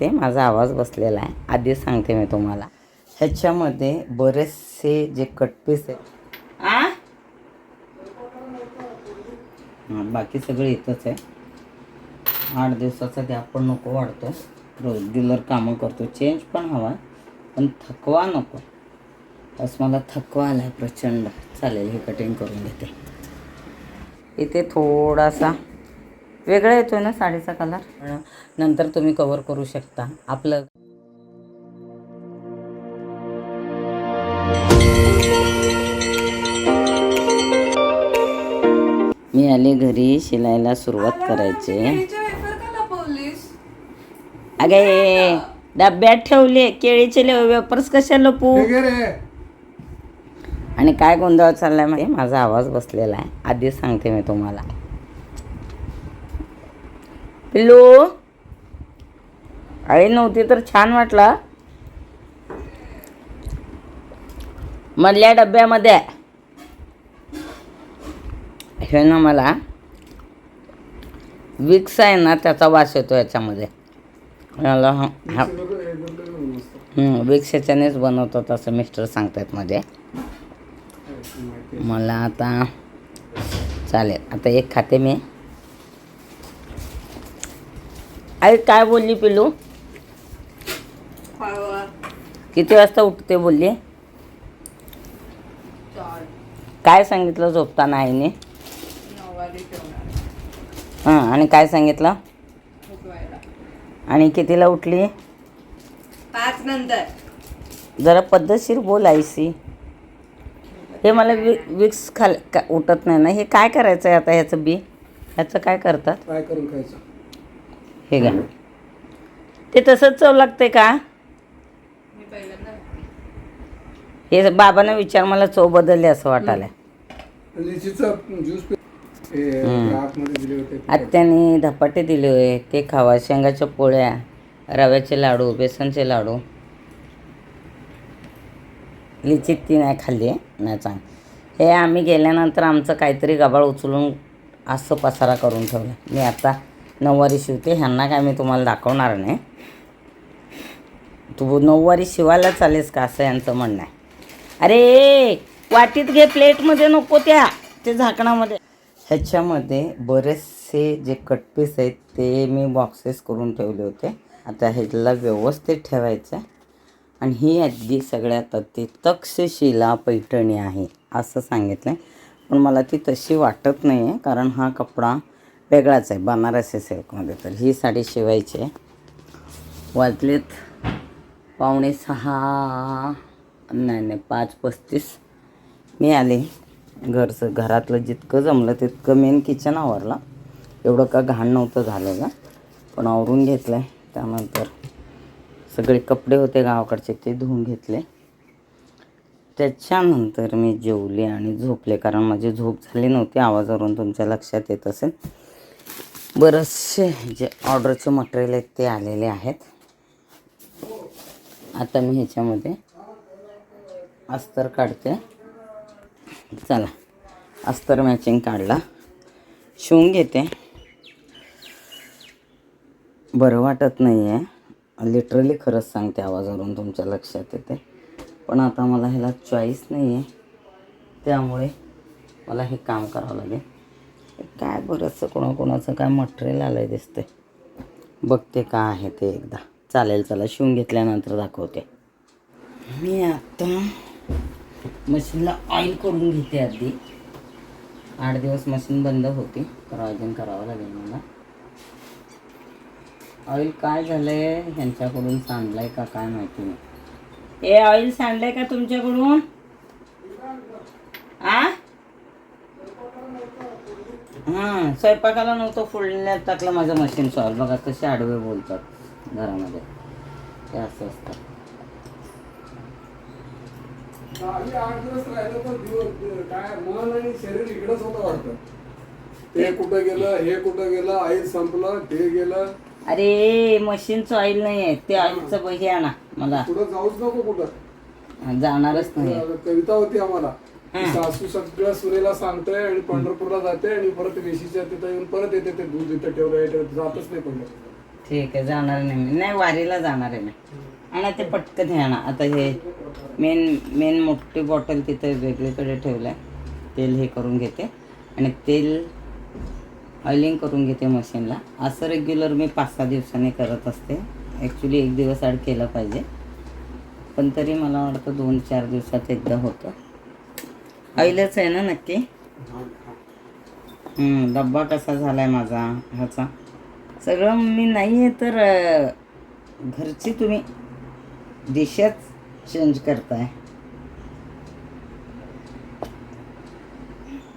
माहिती माझा आवाज बसलेला आहे. आधी सांगते मी तुम्हाला. ह्याच्यामध्ये बरेचसे जे कटपीस आहेत. आ? हां बाकी सगळं इथंच आहे. आठ दिवसाचा गॅप पण नको वाढतो. रेग्युलर कामं करतो. चेंज पण हवा. पण थकवा नको. बस मला थकवा आला आहे प्रचंड. चालेल हे कटिंग करून घेते इथे थोडासा वेगळा येतो ना साडीचा कलर नंतर तुम्ही कवर करू शकता. आपलं मी आले घरी शिलायला सुरुवात करायचे. अगे डब्यात ठेवले केळीचे वेपर्स कशा लपू आणि काय गोंधळ चाललाय माझा आवाज बसलेला आहे. आधी सांगते मी तुम्हाला. पिल्लू. आई नव्हती तर छान वाटला. मधल्या डब्यामध्ये. हे ना मला. विक्स आहे ना त्याचा वास येतो याच्यामध्ये. मला हा विक्स याच्यानेच बनवतात असं मिस्टर सांगतात मध्ये. मला आता चालेल आता एक खाते मी. आई काय बोलली पिलू किती वाजता उठते बोलली? काय सांगितलं झोपताना आईने? हां आणि काय सांगितलं? आणि कितीला उठली? पाच नंतर. जरा पद्धतशीर बोल आईसी हे मला वि विक्स खाल का उठत नाही ना. हे काय करायचं आहे आता ह्याचं बी? ह्याचं काय करतात? काय करून खायचं? हे घ्या. ते तसंच चव लागते का? मी पहिल्यांदा हे बाबांना विचार मला चव बदलली असं वाटायला आत्याने धपाटे दिले होते ते खावा. शेंगाच्या पोळ्या रव्याचे लाडू बेसनचे लाडू. लिचित ती नाही खाल्ली आहे नाही चांग. हे आम्ही गेल्यानंतर आमचं काहीतरी गबाळ उचलून असं पसारा करून ठेवलं. मी आता नऊवारी शिवते ह्यांना काय मी तुम्हाला दाखवणार नाही. तू नऊवारी शिवायला चालेस का असं यांचं म्हणणं आहे? अरे वाटीत घे प्लेटमध्ये नको त्या ते झाकणामध्ये. ह्याच्यामध्ये बरेचसे जे कटपीस आहेत ते मी बॉक्सेस करून ठेवले होते. आता ह्याला व्यवस्थित ठेवायचं आहे. आणि ही अगदी सगळ्यात अति तक्षशिला पैठणी आहे असं सांगितलं आहे पण मला ती तशी वाटत नाही आहे कारण हा कपडा वेगळाच आहे बनारसी सिल्कमध्ये तर ही साडी शिवायची आहे. वाजलेत पावणे सहा नाही नाही पाच पस्तीस. मी आले घरचं घरातलं जितकं जमलं तितकं मेन किचन आवरलं. एवढं का घाण नव्हतं झालेलं पण आवरून घेतलं आहे त्यानंतर सगळे कपडे होते गावाकडचे ते धुवून घेतले. त्याच्यानंतर मी जेवले आणि झोपले कारण माझी झोप झाली नव्हती. आवाजावरून तुमच्या लक्षात येत असेल. बरेचसे जे ऑर्डरचे मटेरियल आहेत ते आलेले आहेत. आता मी ह्याच्यामध्ये अस्तर काढते. चला अस्तर मॅचिंग काढला. शिवून घेते. बरं वाटत नाही आहे लिटरली खरंच सांगते आवाजावरून तुमच्या लक्षात येते. पण आता मला ह्याला चॉईस नाही आहे त्यामुळे मला हे काम करावं लागेल. काय बरंचसं कोणाकोणाचं काय मटेरियल आलं आहे दिसते बघते का आहे ते एकदा. चालेल चला शिवून घेतल्यानंतर दाखवते. मी आता मशीनला ऑइल करून घेते आधी. आठ दिवस मशीन बंद होती तर ऑइलिंग करावं लागेल मला. ऑइल काय झालंय? ह्यांच्याकडून सांडलंय का काय माहिती नाही. हे ऑइल सांडलंय का तुमच्याकडून? आ? हां स्वयंपाकाला नव्हतं फुलण्यात टाकलं माझं मशीन सॉल बघा कसे आडवे बोलतात घरामध्ये. ते असं असतं. आम्ही आठ दिवस राहिलो तर दिवस काय मन आणि शरीर इकडंच होतं वाटतं. ते कुठं गेलं हे कुठं गेलं आई संपलं ते गेलं. अरे मशीनचं ऑइल नाही आहे ते ऑइलचं हे आणा मला. कुठं जाऊच नको कुठं. जाणारच नाही. कविता होती आम्हाला. सासू सगळं सुनेला सांगते आणि पंढरपूरला जाते आणि परत वेशीच्या तिथं येऊन परत येते ते दूध इथं ठेवलं जातच नाही पंढरपूरला. ठीक आहे जाणार नाही मी. नाही वारीला जाणार आहे मी. आणि ते पटकन हे आणा. आता हे मेन मेन मोठी बॉटल तिथे वेगळीकडे ठेवलं आहे तेल हे करून घेते. आणि तेल ऑइलिंग करून घेते मशीनला असं रेग्युलर मी पाच सहा दिवसांनी करत असते. ॲक्च्युली एक दिवस आड केलं पाहिजे. पण तरी मला वाटतं दोन चार दिवसात एकदा होतं. ऑइलच आहे ना नक्की? हम्म, डब्बा कसा झालाय माझा ह्याचा? सगळं मी नाही आहे तर घरची तुम्ही डिशच चेंज करताय.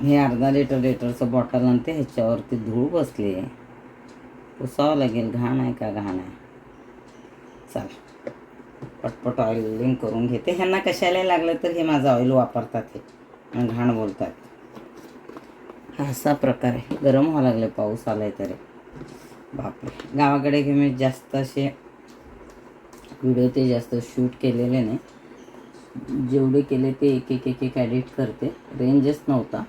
हे अर्धा लिटर लिटरचं बॉटल आणते ह्याच्यावरती धूळ बसली आहे. पुसावं लागेल घाण आहे का घाण आहे? चल पटपट ऑइलिंग करून घेते. ह्यांना कशाला लागलं तर हे माझं ऑइल वापरतात हे. घाण बोलतात हा असा प्रकार आहे. गरम व्हावं लागले पाऊस आला आहे तरी. बापरे. गावाकडे की मी जास्त असे व्हिडिओ ते जास्त शूट केलेले नाही. जेवढे केले ते एक एक एक एक ॲडिट करते. रेंजच नव्हता.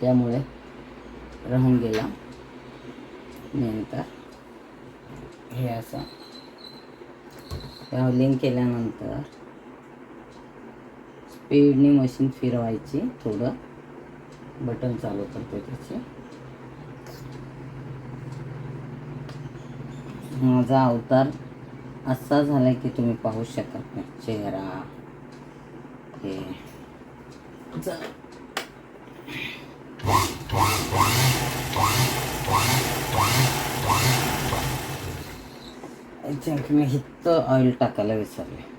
त्यामुळे राहून गेला नंतर हे असं. लिंक केल्यानंतर स्पीडनी मशीन फिरवायची थोडं. बटन चालू करते त्याचे. माझा अवतार असा झाला की तुम्ही पाहू शकत नाही. चेहरा. हे. मी ऑइल टाकायला विसरले.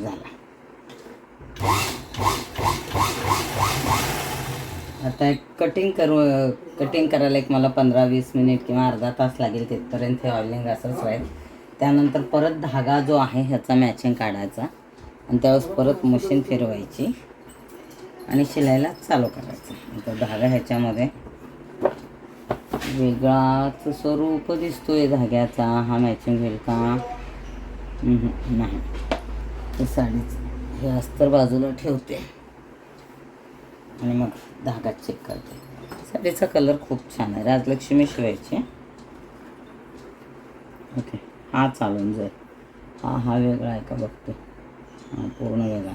झाला. आता एक कटिंग करू कटिंग करायला एक मला पंधरा वीस मिनिट किंवा अर्धा तास लागेल तिथपर्यंत हे ऑइलिंग असंच राहील. त्यानंतर परत धागा जो आहे ह्याचा मॅचिंग काढायचा. आणि त्यावेळेस परत मशीन फिरवायची. आणि शिलायला चालू करायचं. तो धागा ह्याच्यामध्ये वेगळाच स्वरूप दिसतोय धाग्याचा. हा मॅचिंग होईल का? नाही. हे साडीच. हे अस्तर बाजूला ठेवते. आणि मग धागा चेक करते. साडीचा कलर खूप छान आहे. राजलक्ष्मी शिवायची. ओके हा चालून जाईल. हा हा वेगळा आहे का बघते. हा पूर्ण वेगळा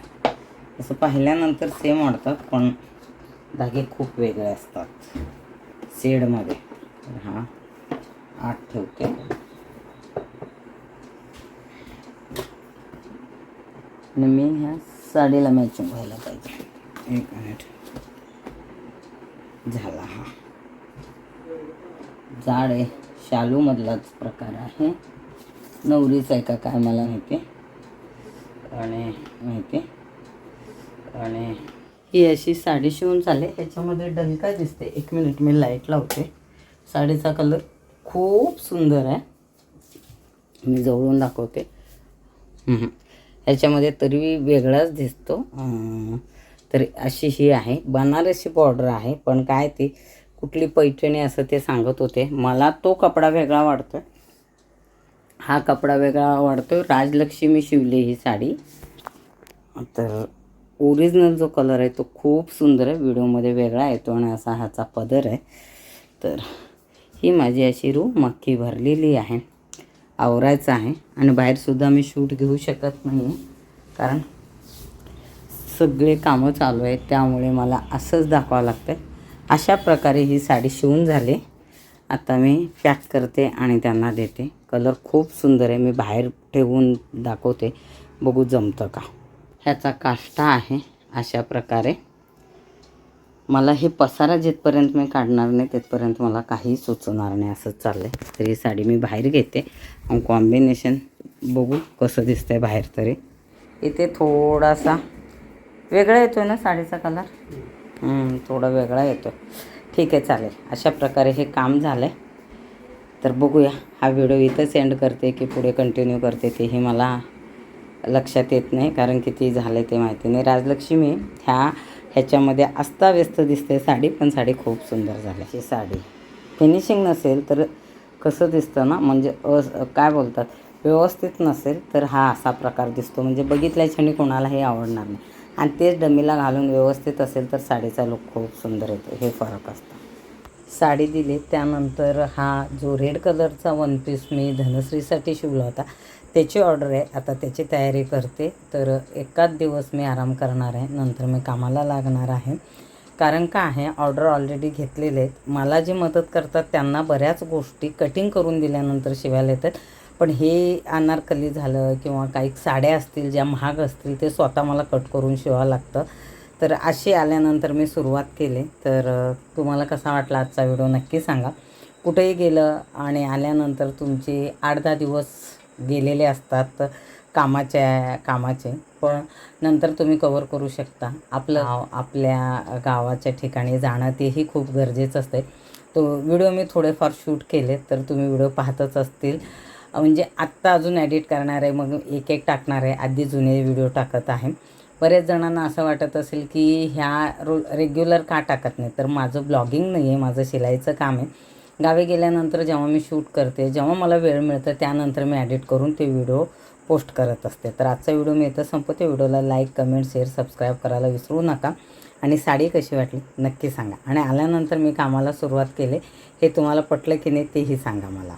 असं पाहिल्यानंतर सेम वाढतात पण धागे खूप वेगळे असतात. शेडमध्ये हा आठ ठेवते. आणि मी ह्या साडीला मॅचिंग व्हायला पाहिजे. एक मिनिट झाला हा. जाड आहे. शालूमधलाच प्रकार आहे. नवरीच आहे का काय मला माहिती? आणि माहिती? आणि ही अशी साडी शिवून चालले याच्यामध्ये डलका दिसते. एक मिनिट मी लाइट लावते. साडीचा कलर खूप सुंदर आहे. मी जवळून दाखवते. याच्यामध्ये ह्याच्यामध्ये तरी वेगळाच दिसतो. तर तरी अशी ही आहे. बनारसी बॉर्डर आहे. पण काय ती कुठली पैठणी असं ते सांगत होते. मला तो कपडा वेगळा वाटतो हा कपडा वेगळा वाटतो राजलक्ष्मी शिवली ही साडी. तर ओरिजिनल जो कलर आहे तो खूप सुंदर आहे. व्हिडिओमध्ये वेगळा येतो आणि असा ह्याचा पदर आहे. तर ही माझी अशी रूम मक्की भरलेली आहे. आवरायचं आहे. आणि बाहेरसुद्धा मी शूट घेऊ शकत नाही आहे कारण सगळे कामं चालू आहेत. त्यामुळे मला असंच दाखवावं लागतं आहे अशा प्रकारे ही साडी शिवून झाली. आता मी पॅक करते आणि त्यांना देते. कलर खूप सुंदर आहे. मी बाहेर ठेवून दाखवते. बघू जमतं का? ह्याचा काष्टा आहे. अशा प्रकारे. मला हे पसारा जिथपर्यंत मी काढणार नाही तिथपर्यंत मला काही सुचणार नाही असं चाललं आहे तरी ही साडी मी बाहेर घेते. आणि कॉम्बिनेशन बघू कसं दिसतं आहे बाहेर तरी. इथे थोडासा वेगळा येतो ना साडीचा कलर थोडा वेगळा येतो ठीक आहे चालेल. अशा प्रकारे हे काम झालं आहे तर बघूया हा व्हिडिओ इथंच एंड करते की पुढे कंटिन्यू करते तेही मला लक्षात येत नाही कारण किती झालं ते माहिती नाही. राजलक्ष्मी ह्या ह्याच्यामध्ये अस्ताव्यस्त दिसते. साडी पण साडी खूप सुंदर झाली. ही साडी. फिनिशिंग नसेल तर कसं दिसतं ना? म्हणजे अस काय बोलतात? व्यवस्थित नसेल तर हा असा प्रकार दिसतो. म्हणजे बघितल्या क्षणी कोणालाही आवडणार नाही. आणि तेच डमीला घालून व्यवस्थित असेल तर साडीचा लुक खूप सुंदर येतो. हे फरक असतं. साडी दिली. त्यानंतर हा जो रेड कलरचा वन पीस मी धनश्रीसाठी शिवला होता त्याची ऑर्डर आहे. आता त्याची तयारी करते. तर एकाच दिवस मी आराम करणार आहे. नंतर मी कामाला लागणार आहे. कारण का आहे? ऑर्डर ऑलरेडी घेतलेले आहेत. मला जे मदत करतात त्यांना बऱ्याच गोष्टी कटिंग करून दिल्यानंतर शिवायला येतात. पण हे अनारकली झालं किंवा काही साड्या असतील ज्या महाग असतील ते स्वतः मला कट करून शिवावं लागतं. तर अशी आल्यानंतर मी सुरुवात केली. तर तुम्हाला कसा वाटला आजचा व्हिडिओ नक्की सांगा. कुठेही गेलं आणि आल्यानंतर तुमचे आठ दहा दिवस गेलेले असतात कामाच्या कामाचे पण नंतर तुम्ही कवर करू शकता. आपलं गाव आपल्या गावाच्या ठिकाणी जाणं तेही खूप गरजेचं असते तो व्हिडिओ मी थोडेफार शूट केले तर तुम्ही व्हिडिओ पाहतच असतील. म्हणजे आत्ता अजून एडिट करणार आहे मग एक एक टाकणार आहे आधी जुने व्हिडिओ टाकत आहे. बऱ्याच जणांना असं वाटत असेल की ह्या रो रेग्युलर का टाकत नाही तर माझं ब्लॉगिंग नाही आहे माझं शिलाईचं काम आहे. गावी गेल्यानंतर जेव्हा मी शूट करते जेव्हा मला वेळ मिळतं त्यानंतर मी ॲडिट करून ते व्हिडिओ पोस्ट करत असते. तर आजचा व्हिडिओ मी इथं संपतो व्हिडिओला लाईक कमेंट शेअर सबस्क्राईब करायला विसरू नका. आणि साडी कशी वाटली नक्की सांगा. आणि आल्यानंतर मी कामाला सुरुवात केली हे तुम्हाला पटलं की नाही तेही सांगा मला.